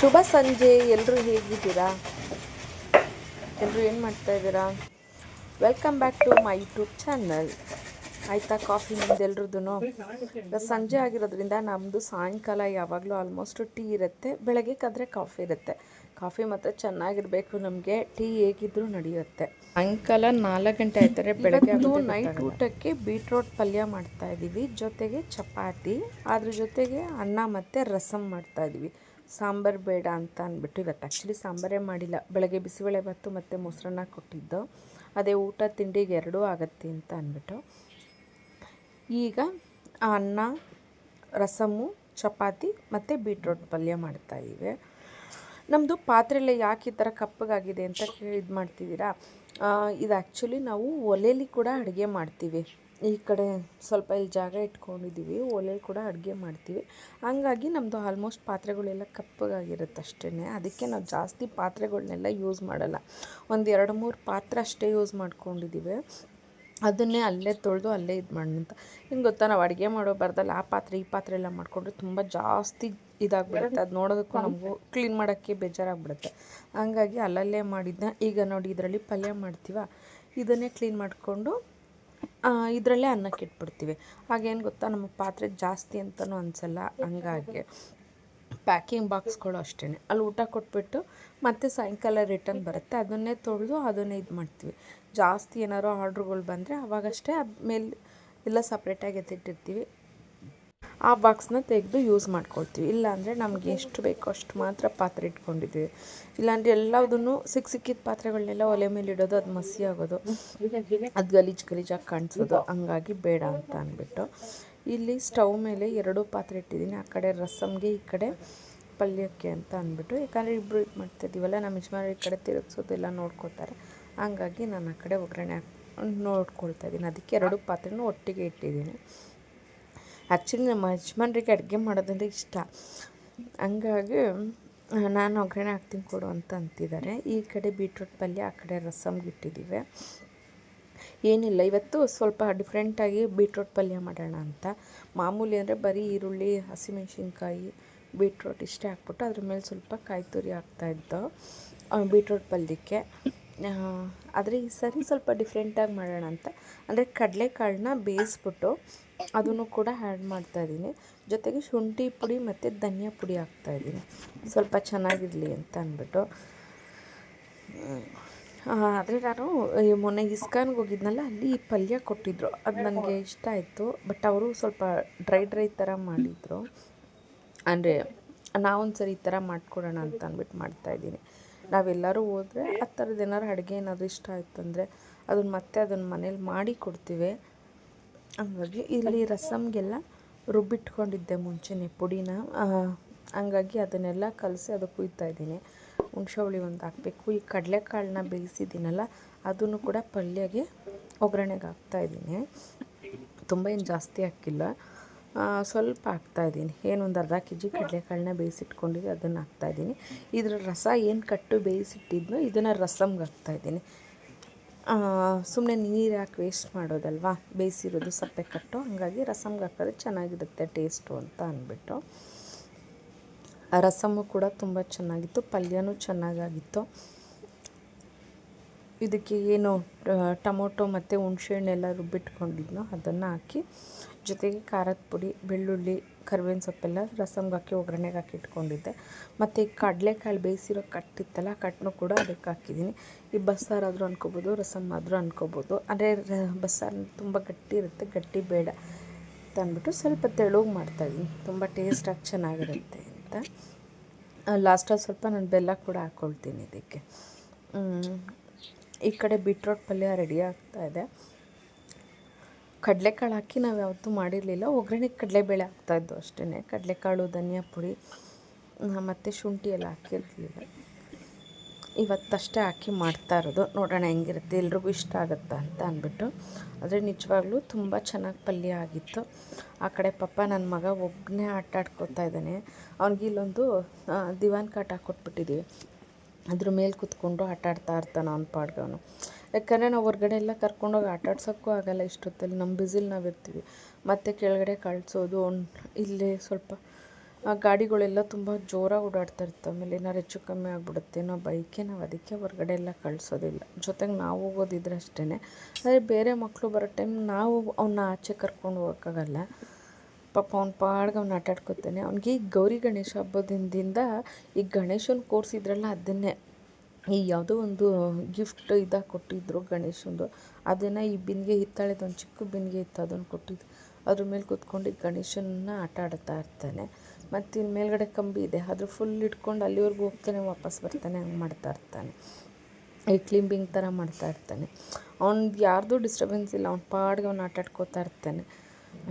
ಶುಭ ಸಂಜೆ ಎಲ್ಲರೂ ಹೇಗಿದ್ದೀರಾ? ಎಲ್ಲರೂ ಏನು ಮಾಡ್ತಾ ಇದ್ದೀರಾ? Welcome back to my YouTube channel ಆಯಿತಾ ಕಾಫಿ ನಿಮ್ದು ಎಲ್ರದ್ದು ಸಂಜೆ ಆಗಿರೋದ್ರಿಂದ ನಮ್ಮದು ಸಾಯಂಕಾಲ ಯಾವಾಗಲೂ ಆಲ್ಮೋಸ್ಟ್ ಟೀ ಇರುತ್ತೆ. ಬೆಳಗ್ಗೆ ಕದ್ರೆ ಕಾಫಿ ಇರುತ್ತೆ. ಕಾಫಿ ಮಾತ್ರ ಚೆನ್ನಾಗಿರಬೇಕು ನಮಗೆ. ಟೀ ಹೇಗಿದ್ರೂ ನಡೆಯುತ್ತೆ. ಸಾಯಂಕಾಲ ನಾಲ್ಕು ಗಂಟೆ ಆಯ್ತಾರೆ ಬೆಳಗ್ಗೆ ನೈಟ್ ಊಟಕ್ಕೆ ಬೀಟ್ರೋಟ್ ಪಲ್ಯ ಮಾಡ್ತಾ ಇದ್ದೀವಿ. ಜೊತೆಗೆ ಚಪಾತಿ ಅದ್ರ ಜೊತೆಗೆ ಅನ್ನ ಮತ್ತು ರಸಮ್ ಮಾಡ್ತಾ ಇದ್ದೀವಿ. ಸಾಂಬಾರು ಬೇಡ ಅಂತ ಅಂದ್ಬಿಟ್ಟು ಇವತ್ತು ಆ್ಯಕ್ಚುಲಿ ಸಾಂಬಾರೇ ಮಾಡಿಲ್ಲ. ಬೆಳಗ್ಗೆ ಬಿಸಿಬೇಳೆ ಭಾತು ಮತ್ತು ಮೊಸರನ್ನ ಕೊಟ್ಟಿದ್ದು. ಅದೇ ಊಟ ತಿಂಡಿಗೆ ಎರಡೂ ಆಗತ್ತೆ ಅಂತ ಅಂದ್ಬಿಟ್ಟು. ಈಗ ಅನ್ನ, ರಸಮು, ಚಪಾತಿ ಮತ್ತು ಬೀಟ್ರೋಟ್ ಪಲ್ಯ ಮಾಡ್ತಾಯಿದ್ದೀವಿ ನಮ್ಮದು ಪಾತ್ರೆಲ್ಲ ಯಾಕೆ ಈ ಥರ ಕಪ್ಪಗಾಗಿದೆ ಅಂತ ಇದು ಮಾಡ್ತಿದ್ದೀರಾ ಇದು ಆ್ಯಕ್ಚುಲಿ ನಾವು ಒಲೆಯಲ್ಲಿ ಕೂಡ ಅಡುಗೆ ಮಾಡ್ತೀವಿ. ಈ ಕಡೆ ಸ್ವಲ್ಪ ಇಲ್ಲಿ ಜಾಗ ಇಟ್ಕೊಂಡಿದ್ದೀವಿ ಒಲೆ ಕೂಡ ಅಡುಗೆ ಮಾಡ್ತೀವಿ. ಹಂಗಾಗಿ ನಮ್ಮದು ಆಲ್ಮೋಸ್ಟ್ ಪಾತ್ರೆಗಳೆಲ್ಲ ಕಪ್ಪಗಾಗಿರುತ್ತೆ ಅಷ್ಟೇ ಅದಕ್ಕೆ ನಾವು ಜಾಸ್ತಿ ಪಾತ್ರೆಗಳನ್ನೆಲ್ಲ ಯೂಸ್ ಮಾಡಲ್ಲ. ಒಂದು ಎರಡು ಮೂರು ಪಾತ್ರೆ ಅಷ್ಟೇ ಯೂಸ್ ಮಾಡ್ಕೊಂಡಿದ್ದೀವಿ. ಅದನ್ನೇ ಅಲ್ಲೇ ತೊಳೆದು ಅಲ್ಲೇ ಇದು ಮಾಡೋಣ ಅಂತ ಹಿಂಗೆ ಗೊತ್ತಾ, ನಾವು ಅಡುಗೆ ಮಾಡೋ ಬರ್ದಲ್ಲ ಆ ಪಾತ್ರೆ ಈ ಪಾತ್ರೆ ಎಲ್ಲ ಮಾಡಿಕೊಂಡ್ರೆ ತುಂಬ ಜಾಸ್ತಿ ಇದಾಗ್ಬಿಡುತ್ತೆ. ಅದು ನೋಡೋದಕ್ಕೂ ನಮಗೂ ಕ್ಲೀನ್ ಮಾಡೋಕ್ಕೆ ಬೇಜಾರಾಗ್ಬಿಡುತ್ತೆ. ಹಂಗಾಗಿ ಅಲ್ಲಲ್ಲೇ ಮಾಡಿದ್ನ. ಈಗ ನೋಡಿ ಇದರಲ್ಲಿ ಪಲ್ಯ ಮಾಡ್ತೀವ? ಇದನ್ನೇ ಕ್ಲೀನ್ ಮಾಡಿಕೊಂಡು ಇದರಲ್ಲೇ ಅನ್ನಕ್ಕೆ ಇಟ್ಬಿಡ್ತೀವಿ. ಹಾಗೇನು ಗೊತ್ತಾ, ನಮ್ಮ ಪಾತ್ರೆ ಜಾಸ್ತಿ ಅಂತಲೂ ಅನಿಸಲ್ಲ. ಹಂಗಾಗಿ ಪ್ಯಾಕಿಂಗ್ ಬಾಕ್ಸ್ಗಳು ಅಷ್ಟೇ ಅಲ್ಲಿ ಊಟ ಕೊಟ್ಬಿಟ್ಟು ಮತ್ತೆ ಸಾಯಂಕಾಲ ರಿಟರ್ನ್ ಬರುತ್ತೆ. ಅದನ್ನೇ ತೊಳೆದು ಅದನ್ನೇ ಇದು ಮಾಡ್ತೀವಿ. ಜಾಸ್ತಿ ಏನಾದ್ರು ಆರ್ಡ್ರುಗಳು ಬಂದರೆ ಅವಾಗಷ್ಟೇ ಮೇಲೆ ಎಲ್ಲ ಸಪ್ರೇಟಾಗಿ ಎತ್ತಿಟ್ಟಿರ್ತೀವಿ ಆ ಬಾಕ್ಸ್ನ ತೆಗೆದು ಯೂಸ್ ಮಾಡ್ಕೊಳ್ತೀವಿ. ಇಲ್ಲಾಂದರೆ ನಮಗೆ ಎಷ್ಟು ಬೇಕೋ ಅಷ್ಟು ಮಾತ್ರ ಪಾತ್ರೆ ಇಟ್ಕೊಂಡಿದ್ದೀವಿ ಇಲ್ಲಾಂದರೆ ಎಲ್ಲದನ್ನು ಸಿಕ್ಕ ಸಿಕ್ಕಿದ ಪಾತ್ರೆಗಳನ್ನೆಲ್ಲ ಒಲೆ ಮೇಲೆ ಇಡೋದು, ಅದು ಮಸಿ ಆಗೋದು, ಅದು ಗಲೀಜು ಗಲೀಜಾಗಿ ಕಾಣಿಸೋದು. ಹಂಗಾಗಿ ಬೇಡ ಅಂತ ಅಂದ್ಬಿಟ್ಟು ಇಲ್ಲಿ ಸ್ಟವ್ ಮೇಲೆ ಎರಡು ಪಾತ್ರೆ ಇಟ್ಟಿದ್ದೀನಿ. ಆ ಕಡೆ ರಸಮ್ಗೆ, ಈ ಕಡೆ ಪಲ್ಯಕ್ಕೆ ಅಂತ ಅಂದ್ಬಿಟ್ಟು ಯಾಕಂದರೆ ಇಬ್ಬರು ಇದು ಮಾಡ್ತಾಯಿದ್ದೀವಲ್ಲ ನಮ್ಮ ಯಜಮಾನ ಈ ಕಡೆ ತಿರುಗಿಸೋದೆಲ್ಲ ನೋಡ್ಕೋತಾರೆ ಹಂಗಾಗಿ ನಾನು ಆ ಕಡೆ ಒಗ್ಗರಣೆ ಹಾಕಿ ನೋಡ್ಕೊಳ್ತಾ ಇದ್ದೀನಿ. ಅದಕ್ಕೆ ಎರಡು ಪಾತ್ರೆನೂ ಒಟ್ಟಿಗೆ ಇಟ್ಟಿದ್ದೀನಿ. ಆ್ಯಕ್ಚುಲಿ ನಮ್ಮ ಯಜಮಾನ್ರಿಗೆ ಅಡುಗೆ ಮಾಡೋದಂದ್ರೆ ಇಷ್ಟ. ಹಂಗಾಗಿ ನಾನು ಒಗ್ಗರಣೆ ಹಾಕ್ತೀನಿ ಕೊಡು ಅಂತ ಅಂತಿದ್ದಾರೆ. ಈ ಕಡೆ ಬೀಟ್ರೂಟ್ ಪಲ್ಯ, ಆ ಕಡೆ ರಸಮ್ ಇಟ್ಟಿದ್ದೀವಿ ಏನಿಲ್ಲ, ಇವತ್ತು ಸ್ವಲ್ಪ ಡಿಫ್ರೆಂಟಾಗಿ ಬೀಟ್ರೋಟ್ ಪಲ್ಯ ಮಾಡೋಣ ಅಂತ. ಮಾಮೂಲಿ ಅಂದರೆ ಬರೀ ಈರುಳ್ಳಿ, ಹಸಿಮೆಣ್ಸಿನ್ಕಾಯಿ, ಬೀಟ್ರೋಟ್ ಇಷ್ಟೇ ಹಾಕ್ಬಿಟ್ಟು ಅದ್ರ ಮೇಲೆ ಸ್ವಲ್ಪ ಕಾಯಿ ತುರಿ ಹಾಕ್ತಾಯಿದ್ದು ಬೀಟ್ರೋಟ್ ಪಲ್ಯಕ್ಕೆ. ಆದರೆ ಈ ಸರಿ ಸ್ವಲ್ಪ ಡಿಫ್ರೆಂಟಾಗಿ ಮಾಡೋಣ ಅಂತ. ಅಂದರೆ ಕಡಲೆಕಾಳನ್ನ ಬೇಯಿಸ್ಬಿಟ್ಟು ಅದನ್ನು ಕೂಡ ಆ್ಯಡ್ ಮಾಡ್ತಾಯಿದ್ದೀನಿ ಜೊತೆಗೆ ಶುಂಠಿ ಪುಡಿ ಮತ್ತು ಧನಿಯಾ ಪುಡಿ ಹಾಕ್ತಾಯಿದ್ದೀನಿ ಸ್ವಲ್ಪ ಚೆನ್ನಾಗಿರಲಿ ಅಂತ ಅಂದ್ಬಿಟ್ಟು. ಆದರೆ ನಾನು ಮೊನ್ನೆ ಇಸ್ಕಾನ್ಗೆ ಹೋಗಿದ್ನಲ್ಲ, ಅಲ್ಲಿ ಪಲ್ಯ ಕೊಟ್ಟಿದ್ದರು ಅದು ನನಗೆ ಇಷ್ಟ ಆಯಿತು. ಬಟ್ ಅವರು ಸ್ವಲ್ಪ ಡ್ರೈ ಡ್ರೈ ಥರ ಮಾಡಿದರು. ಅಂದರೆ ನಾವೊಂದು ಸರಿ ಈ ಥರ ಮಾಡ್ಕೊಡೋಣ ಅಂತ ಅಂದ್ಬಿಟ್ಟು ಮಾಡ್ತಾಯಿದ್ದೀನಿ ನಾವೆಲ್ಲರೂ ಹೋದರೆ ಆ ಥರದ್ದು ಏನಾದ್ರು ಅಡುಗೆ ಏನಾದರೂ ಇಷ್ಟ ಆಯಿತು ಅಂದರೆ ಅದನ್ನು ಮತ್ತೆ ಅದನ್ನು ಮನೇಲಿ ಮಾಡಿ ಕೊಡ್ತೀವಿ. ಹಂಗಾಗಿ ಇಲ್ಲಿ ರಸಮ್ಗೆಲ್ಲ ರುಬ್ಬಿಟ್ಕೊಂಡಿದ್ದೆ ಮುಂಚೆನೇ ಪುಡಿನ. ಹಂಗಾಗಿ ಅದನ್ನೆಲ್ಲ ಕಲಸಿ ಅದಕ್ಕೆ ಕುಯ್ತಾ ಇದ್ದೀನಿ. ಹುಣಸೆ ಹುಳಿ ಒಂದು ಹಾಕಬೇಕು. ಈ ಕಡಲೆಕಾಳನ್ನ ಬೇಯಿಸಿದ್ದೀನಲ್ಲ, ಅದನ್ನು ಕೂಡ ಪಲ್ಯಗೆ ಒಗ್ಗರಣೆಗೆ ಹಾಕ್ತಾಯಿದ್ದೀನಿ ತುಂಬ ಏನು ಜಾಸ್ತಿ ಹಾಕಿಲ್ಲ. ಸ್ವಲ್ಪ ಹಾಕ್ತಾಯಿದ್ದೀನಿ ಏನು ಒಂದು ಅರ್ಧ ಕೆ ಜಿ ಕಡಲೆಕಾಳನ್ನ ಬೇಯಿಸಿಟ್ಕೊಂಡಿದ್ದೆ ಅದನ್ನು ಹಾಕ್ತಾಯಿದ್ದೀನಿ ಇದರ ರಸ ಏನು ಕಟ್ಟು ಬೇಯಿಸಿಟ್ಟಿದ್ನೋ ಇದನ್ನು ರಸಮ್ಗೆ ಹಾಕ್ತಾಯಿದ್ದೀನಿ ಸುಮ್ಮನೆ ನೀರು ಹಾಕಿ ವೇಸ್ಟ್ ಮಾಡೋದಲ್ವಾ? ಬೇಯಿಸಿರೋದು ಸಪ್ಪೆ ಕಟ್ಟು. ಹಾಗಾಗಿ ರಸಮ್ಗೆ ಹಾಕಿದ್ರೆ ಚೆನ್ನಾಗಿರುತ್ತೆ ಟೇಸ್ಟು ಅಂತ ಅಂದ್ಬಿಟ್ಟು. ರಸಮ್ಮು ಕೂಡ ತುಂಬ ಚೆನ್ನಾಗಿತ್ತು, ಪಲ್ಯನೂ ಚೆನ್ನಾಗಾಗಿತ್ತು. ಇದಕ್ಕೆ ಏನು ಟೊಮೊಟೊ ಮತ್ತು ಹುಣ್ಸೆಹಣ್ಣೆಲ್ಲ ರುಬ್ಬಿಟ್ಕೊಂಡಿದ್ನೋ ಅದನ್ನು ಹಾಕಿ, ಜೊತೆಗೆ ಖಾರದ ಪುಡಿ, ಬೆಳ್ಳುಳ್ಳಿ ಕರಿಬೇವಿನ ಸೊಪ್ಪೆಲ್ಲ ರಸಮ್ಗೆ ಹಾಕಿ, ಒಗ್ಗರಣೆಗೆ ಹಾಕಿ ಇಟ್ಕೊಂಡಿದ್ದೆ. ಮತ್ತು ಈ ಕಡಲೆಕಾಳು ಬೇಯಿಸಿರೋ ಕಟ್ಟಿತ್ತಲ್ಲ ಕಟ್ಟನ್ನು ಕೂಡ ಅದಕ್ಕೆ ಹಾಕಿದ್ದೀನಿ. ಈ ಬಸ್ಸಾರಾದರೂ ಅನ್ಕೋಬೋದು, ರಸಮ್ ಆದರೂ ಅನ್ಕೋಬೋದು. ಅಂದರೆ ಬಸ್ಸಾರು ತುಂಬ ಗಟ್ಟಿ ಇರುತ್ತೆ, ಗಟ್ಟಿ ಬೇಡ ಅಂತ ಅಂದ್ಬಿಟ್ಟು ಸ್ವಲ್ಪ ತೆಳುಗೆ ಮಾಡ್ತಾಯಿದ್ದೀನಿ ತುಂಬ ಟೇಸ್ಟಾಗಿ ಚೆನ್ನಾಗಿರುತ್ತೆ ಅಂತ. ಲಾಸ್ಟಲ್ಲಿ ಸ್ವಲ್ಪ ನಾನು ಬೆಲ್ಲ ಕೂಡ ಹಾಕ್ಕೊಳ್ತೀನಿ ಇದಕ್ಕೆ. ಈ ಕಡೆ ಬೀಟ್ರೋಟ್ ಪಲ್ಯ ರೆಡಿ ಆಗ್ತಾ ಇದೆ. ಕಡಲೆಕಾಳು ಹಾಕಿ ನಾವು ಯಾವತ್ತೂ ಮಾಡಿರಲಿಲ್ಲ. ಒಗ್ಗರಣೆಗೆ ಕಡಲೆಬೇಳೆ ಹಾಕ್ತಾಯಿದ್ದು ಅಷ್ಟೇ ಕಡಲೆಕಾಳು, ಧನಿಯಾ ಪುಡಿ ಮತ್ತು ಶುಂಠಿ ಎಲ್ಲ ಹಾಕಿರಲಿಲ್ಲ. ಇವತ್ತಷ್ಟೇ ಹಾಕಿ ಮಾಡ್ತಾ ಇರೋದು. ನೋಡೋಣ ಹೆಂಗಿರುತ್ತೆ. ಎಲ್ರಿಗೂ ಇಷ್ಟ ಆಗುತ್ತಾ ಅಂತ ಅಂದ್ಬಿಟ್ಟು. ಆದರೆ ನಿಜವಾಗ್ಲೂ ತುಂಬ ಚೆನ್ನಾಗಿ ಪಲ್ಯ ಆಗಿತ್ತು. ಆ ಕಡೆ ಪಪ್ಪ ನನ್ನ ಮಗ ಒಬ್ಬನೇ ಆಟ ಆಡ್ಕೊತಾ ಇದ್ದಾನೆ. ಅವ್ನಿಗೆ ಇಲ್ಲೊಂದು ದಿವಾನ್ ಕಾಟ ಹಾಕ್ಕೊಟ್ಬಿಟ್ಟಿದ್ದೀವಿ ಅದ್ರ ಮೇಲೆ ಕುತ್ಕೊಂಡು ಆಟ ಆಡ್ತಾ ಇರ್ತಾನೆ ಅವ್ನ ಪಾಡ್ಗೆ ಅವನು ಯಾಕಂದರೆ ನಾವು ಹೊರ್ಗಡೆ ಎಲ್ಲ ಕರ್ಕೊಂಡೋಗಿ ಆಟ ಆಡ್ಸೋಕ್ಕೂ ಆಗಲ್ಲ ಇಷ್ಟೊತ್ತಲ್ಲಿ, ನಮ್ಮ ಬ್ಯುಸಿಲಿ ನಾವು ಇರ್ತೀವಿ ಮತ್ತು ಕೆಳಗಡೆ ಕಳಿಸೋದು, ಅವ್ನು ಇಲ್ಲೇ ಸ್ವಲ್ಪ ಗಾಡಿಗಳೆಲ್ಲ ತುಂಬ ಜೋರಾಗಿ ಓಡಾಡ್ತಾ ಇರ್ತವೆ. ಆಮೇಲೆ ಏನಾರು ಹೆಚ್ಚು ಕಮ್ಮಿ ಆಗಿಬಿಡುತ್ತೆ ನಾವು ಬೈಕೆ, ನಾವು ಅದಕ್ಕೆ ಹೊರಗಡೆ ಎಲ್ಲ ಕಳಿಸೋದಿಲ್ಲ. ಜೊತೆಗೆ ನಾವು ಹೋಗೋದಿದ್ರೆ ಅಷ್ಟೇ ಆದರೆ ಬೇರೆ ಮಕ್ಕಳು ಬರೋ ಟೈಮ್ ನಾವು ಅವನ್ನ ಆಚೆ ಕರ್ಕೊಂಡು ಹೋಗೋಕ್ಕಾಗಲ್ಲ. ಪಾಪ ಅವ್ನ ಪಾಡ್ಗೆ ಅವ್ನು ಆಟಾಡ್ಕೊತಾನೆ. ಅವ್ನಿಗೆ ಈ ಗೌರಿ ಗಣೇಶ ಹಬ್ಬದಿಂದ ಈ ಗಣೇಶನ ಕೂರಿಸಿದ್ರಲ್ಲ ಅದನ್ನೇ. ಈ ಯಾವುದೋ ಒಂದು ಗಿಫ್ಟ್ ಇದಾಗ ಕೊಟ್ಟಿದ್ದರು ಗಣೇಶಂದು. ಅದನ್ನು ಈ ಬಿಂದಿಗೆ ಹಿತ್ತಾಳೆದು ಒಂದು ಚಿಕ್ಕ ಬಿಂದಿಗೆ ಇತ್ತು ಅದನ್ನು ಕೊಟ್ಟಿದ್ದು ಅದ್ರ ಮೇಲೆ ಕೂತ್ಕೊಂಡು ಗಣೇಶನ ಆಟ ಆಡ್ತಾ ಇರ್ತಾನೆ. ಮತ್ತು ಇನ್ನು ಮೇಲ್ಗಡೆ ಕಂಬಿ ಇದೆ. ಅದ್ರ ಫುಲ್ ಇಟ್ಕೊಂಡು ಅಲ್ಲಿವರೆಗೂ ಹೋಗ್ತಾನೆ, ವಾಪಸ್ ಬರ್ತಾನೆ, ಹಂಗೆ ಮಾಡ್ತಾ ಇರ್ತಾನೆ. ಈ ಕ್ಲಿಂಬಿಂಗ್ ಥರ ಮಾಡ್ತಾ ಇರ್ತಾನೆ. ಅವ್ನಿಗೆ ಯಾರ್ದು ಡಿಸ್ಟರ್ಬೆನ್ಸ್ ಇಲ್ಲ. ಅವ್ನ ಪಾಡ್ಗೆ ಅವ್ನು ಆಟಾಡ್ಕೋತಾ ಇರ್ತಾನೆ.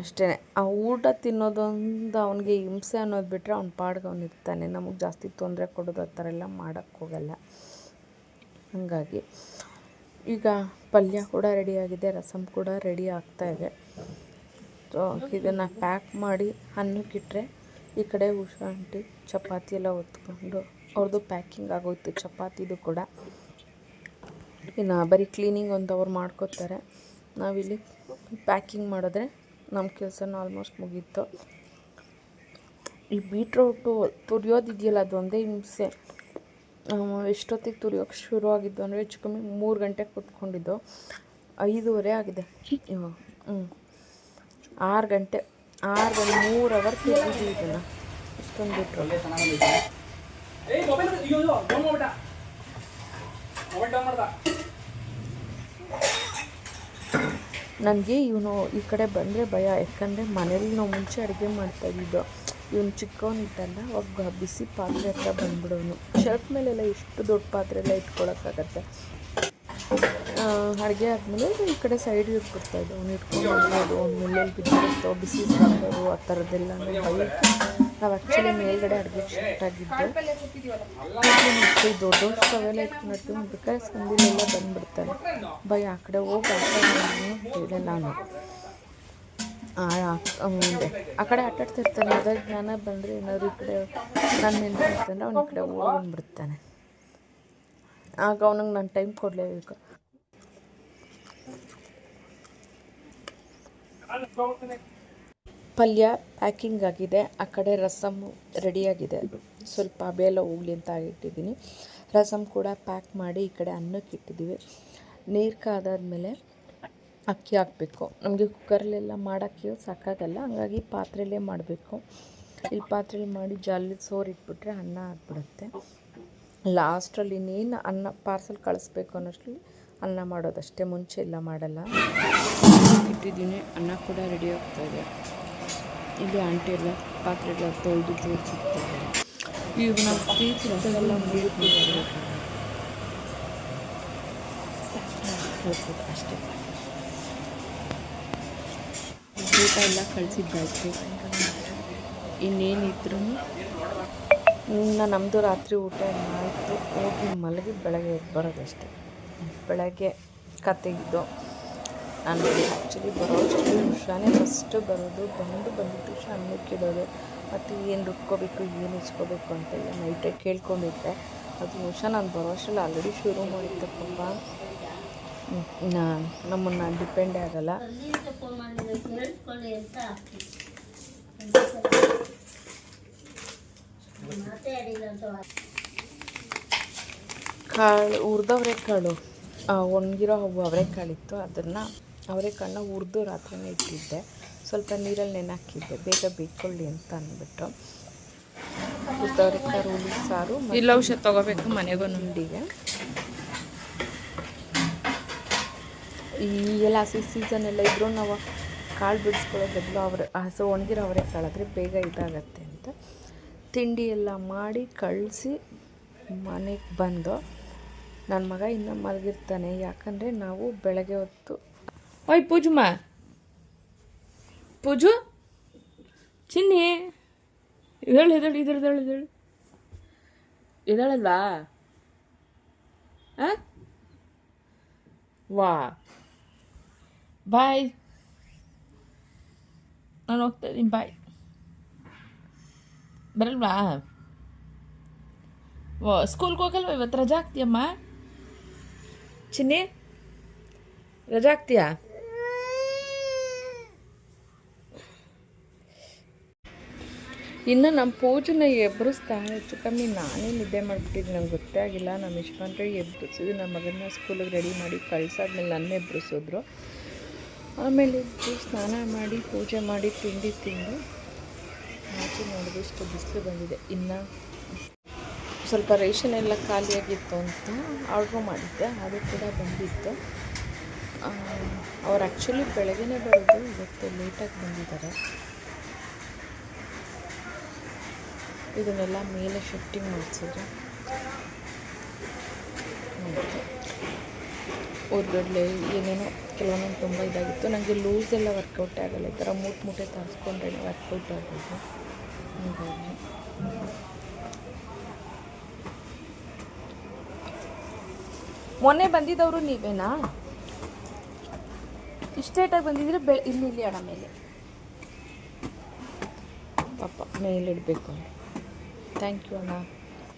ಅಷ್ಟೇ ಆ ಊಟ ತಿನ್ನೋದೊಂದು ಅವನಿಗೆ ಹಿಂಸೆ ಅನ್ನೋದು ಬಿಟ್ಟರೆ ಅವ್ನ ಪಾಡ್ಗೆ ಅವ್ನು ನಮಗೆ ಜಾಸ್ತಿ ತೊಂದರೆ ಕೊಡೋದು ಆ ಥರ ಎಲ್ಲ ಮಾಡೋಕ್ಕೋಗಲ್ಲ ಹಾಗಾಗಿ ಈಗ ಪಲ್ಯ ಕೂಡ ರೆಡಿಯಾಗಿದೆ ರಸಮ್ ಕೂಡ ರೆಡಿ ಆಗ್ತಾ ಇದೆ. ಸೊ ಇದನ್ನು ಪ್ಯಾಕ್ ಮಾಡಿ ಅನ್ನಕ್ಕಿಟ್ರೆ ಈ ಕಡೆ ಉಷಾ ಚಪಾತಿ ಎಲ್ಲ ಹೊತ್ಕೊಂಡು ಅವ್ರದ್ದು ಪ್ಯಾಕಿಂಗ್ ಆಗೋಯ್ತು, ಚಪಾತಿದು ಕೂಡ. ಇನ್ನು ಬರೀ ಕ್ಲೀನಿಂಗ್ ಒಂದು ಅವ್ರು ಮಾಡ್ಕೋತಾರೆ. ನಾವಿಲ್ಲಿ ಪ್ಯಾಕಿಂಗ್ ಮಾಡಿದ್ರೆ ನಮ್ಮ ಕೆಲಸನ ಆಲ್ಮೋಸ್ಟ್ ಮುಗೀತು. ಈ ಬೀಟ್ರೋಟು ತುರಿಯೋದಿದೆಯಲ್ಲ ಅದೊಂದೇ ಹಿಂಸೆ. ಎಷ್ಟೊತ್ತಿಗೆ ತುರಿಯೋಕೆ ಶುರು ಆಗಿದ್ದು ಅಂದರೆ ಹೆಚ್ಚು ಕಮ್ಮಿ ಮೂರು ಗಂಟೆಗೆ ಕುತ್ಕೊಂಡಿದ್ದು. ಐದೂವರೆ ಆಗಿದೆ. ಇವಾಗ ಹ್ಞೂ ಆರು ಗಂಟೆ ಆರು ಗಂಟೆ, ಮೂರು ಅವರ್ ತಿಂದಿದ್ದೀವಿ ಇದನ್ನು. ಇಷ್ಟೊಂದು ಬಿಟ್ಟರು ನನಗೆ ಇವನು ಈ ಕಡೆ ಬಂದರೆ ಭಯ, ಯಾಕಂದರೆ ಮನೇಲಿ ನಾವು ಮುಂಚೆ ಅಡುಗೆ ಮಾಡ್ತಾಯಿದ್ದು ಇವನು ಚಿಕ್ಕವನಿದ್ದಲ್ಲ ಅವಾಗ ಬಿಸಿ ಪಾತ್ರೆ ಹತ್ರ ಬಂದ್ಬಿಡೋನು. ಶರ್ಟ್ ಮೇಲೆಲ್ಲ ಎಷ್ಟು ದೊಡ್ಡ ಪಾತ್ರೆ ಎಲ್ಲ ಇಟ್ಕೊಳಕ್ಕಾಗತ್ತೆ. ಅಡುಗೆ ಆದಮೇಲೆ ಈ ಕಡೆ ಸೈಡ್ ಇಟ್ಬಿಡ್ತಾಯಿದ್ದೆ ಅವ್ನು ಇಟ್ಕೊಂಡು ಅವ್ನು ಬಿಸಿ ಸಾಂಬಾರು ಆ ಥರದ್ದೆಲ್ಲ ಭಯ. ನಾವು ಆ್ಯಕ್ಚುಲಿ ಮೇಲ್ಗಡೆ ಅಡುಗೆ ಸ್ಟಾರ್ಟ್ ಆಗಿದ್ದು. ದೊಡ್ಡ ದೊಡ್ಡ ಸ್ಟವೆಲ್ಲ ಇಟ್ಕೊಂಡಿರ್ತೀವಿ ಬೇಕಾದ್ರೆ ಸಂದಿಲೆಲ್ಲ ಬಂದ್ಬಿಡ್ತಾನೆ ಬೈ, ಆ ಕಡೆ ಹೋಗಿ ಹೇಳಿದೆ ನಾನು. ಆ ಕಡೆ ಆಟಾಡ್ತಿರ್ತಾನೆ ಅದಾಗ ಜ್ಞಾನ ಬಂದರೆ ಏನಾದ್ರು ಈ ಕಡೆ ನಾನು ನಿಂತಿರ್ತಾನೆ ಅವ್ನು ಈ ಕಡೆ ಓಡಿ ಬಂದ್ಬಿಡ್ತಾನೆ. ಆಗ ಅವನಿಗೆ ನಾನು ಟೈಮ್ ಕೊಡಲೇಬೇಕು. ಪಲ್ಯ ಪ್ಯಾಕಿಂಗ್ ಆಗಿದೆ. ಆ ಕಡೆ ರಸಮ್ಮು ರೆಡಿಯಾಗಿದೆ. ಸ್ವಲ್ಪ ಬೇಲ ಹೋಗ್ಲಿ ಅಂತ ಇಟ್ಟಿದ್ದೀನಿ. ರಸಮ್ ಕೂಡ ಪ್ಯಾಕ್ ಮಾಡಿ ಈ ಕಡೆ ಅನ್ನಕ್ಕೆ ಇಟ್ಟಿದ್ದೀವಿ. ನೀರು ಕಾದಾದಮೇಲೆ ಅಕ್ಕಿ ಹಾಕಬೇಕು. ನಮಗೆ ಕುಕ್ಕರಲ್ಲೆಲ್ಲ ಮಾಡೋಕ್ಕೆ ಸಾಕಾಗಲ್ಲ. ಹಂಗಾಗಿ ಪಾತ್ರೆಯಲ್ಲೇ ಮಾಡಬೇಕು. ಇಲ್ಲಿ ಪಾತ್ರೆಯಲ್ಲಿ ಮಾಡಿ ಜಾಲಿ ಸೋರು ಇಟ್ಬಿಟ್ರೆ ಅನ್ನ ಆಗಿಬಿಡುತ್ತೆ. ಲಾಸ್ಟಲ್ಲಿ ಇನ್ನೇನು ಅನ್ನ ಪಾರ್ಸಲ್ ಕಳಿಸ್ಬೇಕು ಅನ್ನೋಷ್ಟರಲ್ಲಿ ಅನ್ನ ಮಾಡೋದಷ್ಟೇ. ಮುಂಚೆ ಎಲ್ಲ ಮಾಡಲ್ಲ. ಇಟ್ಟಿದ್ದೀನಿ. ಅನ್ನ ಕೂಡ ರೆಡಿ ಆಗ್ತಾಯಿದೆ ಇಲ್ಲಿ ಆಂಟಿ ಎಲ್ಲ ಪಾತ್ರೆಗಳ ತೊಳೆದು ಜೋಡಿಸಿರ್ತಾರೆ. ಈಗ ನಾವು ಸ್ವೀಟ್ಸ್ ಎಲ್ಲ ಮುಗಿದು ಅಷ್ಟೇ. ಊಟ ಎಲ್ಲ ಕಳಿಸಿದ್ದಾಯ್ತು. ಇನ್ನೇನಿದ್ರು? ಇನ್ನು ನಮ್ಮದು ರಾತ್ರಿ ಊಟ ಆಯಿತು. ಹೋಗಿ ಮಲಗಿ ಬೆಳಗ್ಗೆ ಎದ್ದು ಬರೋದಷ್ಟೇ. ಬೆಳಗ್ಗೆ ಕತೆಗಿದ್ದು ನಾನು ಆ್ಯಕ್ಚುಲಿ ಬರೋ ಅಷ್ಟರಲ್ಲಿ ಫಸ್ಟ್ ಬರೋದು, ಬಂದು ಬಂದಿದ್ದು ಉಷಾ ಕೇಳೋದು ಮತ್ತು ಏನು ರುಬ್ಕೋಬೇಕು, ಏನು ಇಸ್ಕೋಬೇಕು ಅಂತೆಲ್ಲ ನೈಟೇ ಕೇಳ್ಕೊಂಡಿದ್ದೆ. ಅದು ಉಷಾ ನಾನು ಬರೋ ಅಷ್ಟರಲ್ಲಿ ಆಲ್ರೆಡಿ ಶುರು ಮಾಡಿದ್ದೆ ಪಾಪ. ನಾನು ನಮ್ಮನ್ನು ಡಿಪೆಂಡೇ ಆಗಲ್ಲ. ಕಾಳು, ಉರ್ದವ್ರೆ ಕಾಳು. ಒಣಗಿರೋ ಅವರೆಕಾಳಿತ್ತು. ಅದನ್ನು ಅವರೆಕಾಳನ್ನ ಹುರಿದು ರಾತ್ರಿನೇ ಇಟ್ಟಿದ್ದೆ. ಸ್ವಲ್ಪ ನೀರಲ್ಲಿ ನೆನೆ ಬೇಗ ಬೇಯ್ಕೊಳ್ಳಿ ಅಂತ ಅಂದ್ಬಿಟ್ಟು. ಹುರಿದು ಅವರೆಕಾಳು ಹುಳಿ ಸಾರು ಇಲ್ಲ ಔಷಧ ತೊಗೋಬೇಕು ಮನೆಗೂ. ನುಂಡಿಗೆ ಈ ಎಲ್ಲ ಹಸಿ ಸೀಸನ್ ಎಲ್ಲ ಇದ್ರೂ ನಾವು ಕಾಳು ಬಿಡಿಸ್ಕೊಳ್ಳೋ ಬದಲು ಅವ್ರೆ ಹಸು ಒಣಗಿರೋ ಅವರೆಕಾಳಾದರೆ ಬೇಗ ಇದಾಗತ್ತೆ ಅಂತ. ತಿಂಡಿ ಎಲ್ಲ ಮಾಡಿ ಕಳಿಸಿ ಮನೆಗೆ ಬಂದು. ನನ್ನ ಮಗ ಇನ್ನೂ ಮಲಗಿರ್ತಾನೆ. ಯಾಕಂದರೆ ನಾವು ಬೆಳಗ್ಗೆ ಹೊತ್ತು ಓಯ್ ಪೂಜಮ್ಮ ಪೂಜು ಚಿನ್ನಿ. ಇದೇಳು ಎದಳು ಇದೇಳು ಇದಳು ಇದಳಲ್ವಾ ಹಾಂ ವಾ. ಬಾಯ್. ನಾನು ಹೋಗ್ತಾ ಇದ್ದೀನಿ, ಬಾಯ್. ಬರಲ್ವಾ? ಓ ಸ್ಕೂಲ್ಗೆ ಹೋಗಲ್ವ ಇವತ್ತು? ರಜಾ ಆಗ್ತೀಯಮ್ಮ? ಚಿನ್ನಿ, ರಜಾ ಆಗ್ತೀಯಾ? ಇನ್ನು ನಮ್ಮ ಪೂಜೆನ ಎಬ್ಬರಿಸ್ತಾ ಹೆಚ್ಚು ಕಮ್ಮಿ ನಾನೇ ನಿದ್ದೆ ಮಾಡಿಬಿಟ್ಟಿದ್ದು. ನಂಗೆ ಗೊತ್ತೇ ಆಗಿಲ್ಲ. ನಮ್ಮ ಯಶವಂತರು ಎಬ್ಬರಿಸಿದ್ರು ನಮ್ಮ ಮಗನ ಸ್ಕೂಲಿಗೆ ರೆಡಿ ಮಾಡಿ ಕಳ್ಸಾದ್ಮೇಲೆ ನನ್ನ ಎಬ್ಬರಿಸಿದ್ರು ಆಮೇಲೆ ಸ್ನಾನ ಮಾಡಿ, ಪೂಜೆ ಮಾಡಿ, ತಿಂಡಿ ತಿಂದು ಆಚೆ ನೋಡಿದ್ರೆ ಇಷ್ಟು ಬಿಸಿಲು ಬಂದಿದೆ. ಇನ್ನು ಸ್ವಲ್ಪ ರೇಷನ್ ಎಲ್ಲ ಖಾಲಿಯಾಗಿತ್ತು ಅಂತ ಆರ್ಡ್ರ್ ಮಾಡಿದ್ದೆ. ಅದು ಕೂಡ ಬಂದಿತ್ತು. ಅವ್ರು ಆ್ಯಕ್ಚುಲಿ ಬೆಳಗ್ಗೆನೇ ಬರೋದು. ಇವತ್ತು ಲೇಟಾಗಿ ಬಂದಿದ್ದಾರೆ. ಇದನ್ನೆಲ್ಲ ಮೇಲೆ ಶಿಫ್ಟಿಂಗ್ ಮಾಡಿಸಿದ್ರು ಹೊರ್ಗಡೆ ಏನೇನೋ ಕೆಲವೊಂದು ತುಂಬ ಇದಾಗಿತ್ತು. ನನಗೆ ಲೂಸ್ ಎಲ್ಲ ವರ್ಕೌಟ್ ಆಗಲ್ಲ. ಈ ಥರ ಮೂಟೆ ಮೂಟೆ ತರಿಸ್ಕೊಂಡ್ರೆ ವರ್ಕೌಟ್ ಆಗೋದು. ಹಾಗಾಗಿ. ಮೊನ್ನೆ ಬಂದಿದ್ದವರು ನೀವೇನಾ? ಇಷ್ಟೇಟಾಗಿ ಬಂದಿದ್ರೆ ಬೆ ಇಲ್ಲಿ ಇಲ್ಲಿ ಅಣ್ಣ ಮೇಲೆ. ಪಾಪ, ಮೇಲಿಡಬೇಕು ಥ್ಯಾಂಕ್ ಯು ಅಣ್ಣ